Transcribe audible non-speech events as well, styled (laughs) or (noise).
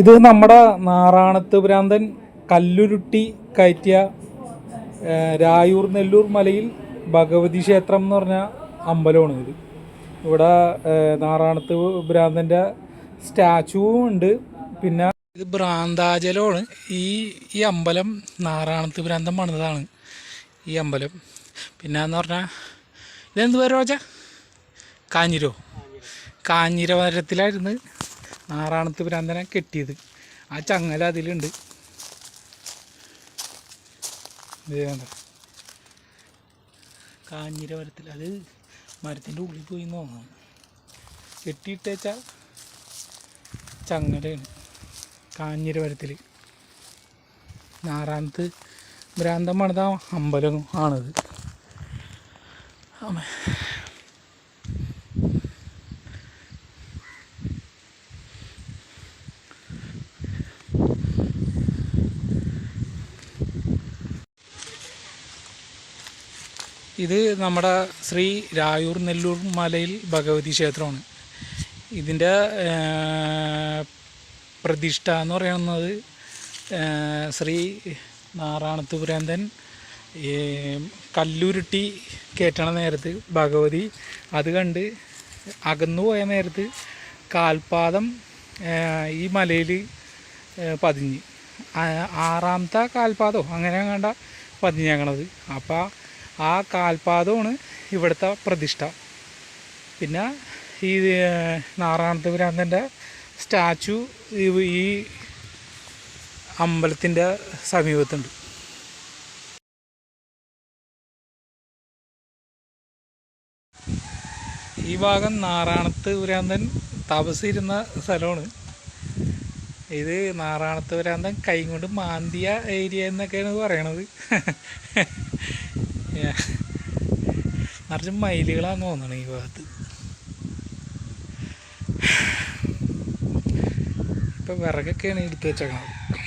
ഇത് നമ്മുടെ നാറാണത്ത് ഭ്രാന്തൻ കല്ലുരുട്ടി കയറ്റിയ രായൂർ നെല്ലൂർ മലയിൽ ഭഗവതി ക്ഷേത്രം എന്ന് പറഞ്ഞ അമ്പലമാണ് ഇത്. ഇവിടെ നാറാണത്ത് ഭ്രാന്തന്റെ സ്റ്റാച്ചുവും ഉണ്ട്. പിന്നെ ഇത് ഭ്രാന്താചലമാണ്. ഈ ഈ അമ്പലം നാറാണത്ത് ഭ്രാന്തൻ പണിതാണ് ഈ അമ്പലം. പിന്നെ എന്ന് പറഞ്ഞാൽ ഇതെന്ത് പേരോ വെച്ചാൽ കാഞ്ഞിരോ. കാഞ്ഞിരമരത്തിലായിരുന്നു നാറാണത്ത് ഭ്രാന്തനെ കെട്ടിയത്. ആ ചങ്ങല അതിലുണ്ട്. കാഞ്ഞിര? കാഞ്ഞിരമരത്തിൽ അത് മരത്തിന്റെ ഉള്ളിൽ പോയി നോക്കാം കെട്ടിയിട്ടേച്ച ചങ്ങലയാണ് കാഞ്ഞിരമരത്തിൽ നാറാണത്ത് ഭ്രാന്തം പണിത അമ്പലം ആണിത്. ഇത് നമ്മുടെ ശ്രീ രായൂർ നെല്ലൂർ മലയിൽ ഭഗവതി ക്ഷേത്രമാണ്. ഇതിന്റെ പ്രതിഷ്ഠ എന്ന് പറയുന്നത് ശ്രീ നാറാണത്ത് പുരാന്തൻ ഈ കല്ലുരുട്ടി കയറ്റണ നേരത്ത് ഭഗവതി അത് കണ്ട് അകന്നു പോയ നേരത്ത് കാൽപാദം ഈ മലയിൽ പതിഞ്ഞ്. ആറാമത്തെ കാൽപാദോ അങ്ങനെ കണ്ട പതിഞ്ഞേക്കണത് അപ്പോൾ ആ കാൽപാദമാണ് ഇവിടുത്തെ പ്രതിഷ്ഠ. പിന്നെ ഈ നാറാണത്ത് ഭ്രാന്തന്റെ സ്റ്റാച്ചു ഈ- അമ്പലത്തിന്റെ സമീപത്തുണ്ട്. ഈ ഭാഗം നാറാണത്ത് ഭ്രാന്തൻ തപസ്സിരുന്ന സ്ഥലമാണ്. ഇത് നാറാണത്ത് ഭ്രാന്തൻ കൈ കൊണ്ട് മാന്തിയ ഏരിയ എന്നൊക്കെയാണ് പറയണത്. (laughs) നിറച്ച് മയിലുകളാന്ന് തോന്നണം ഈ ഭാഗത്ത്. ഇപ്പം വിറകൊക്കെയാണ് എടുത്ത് വെച്ചേക്കണത്.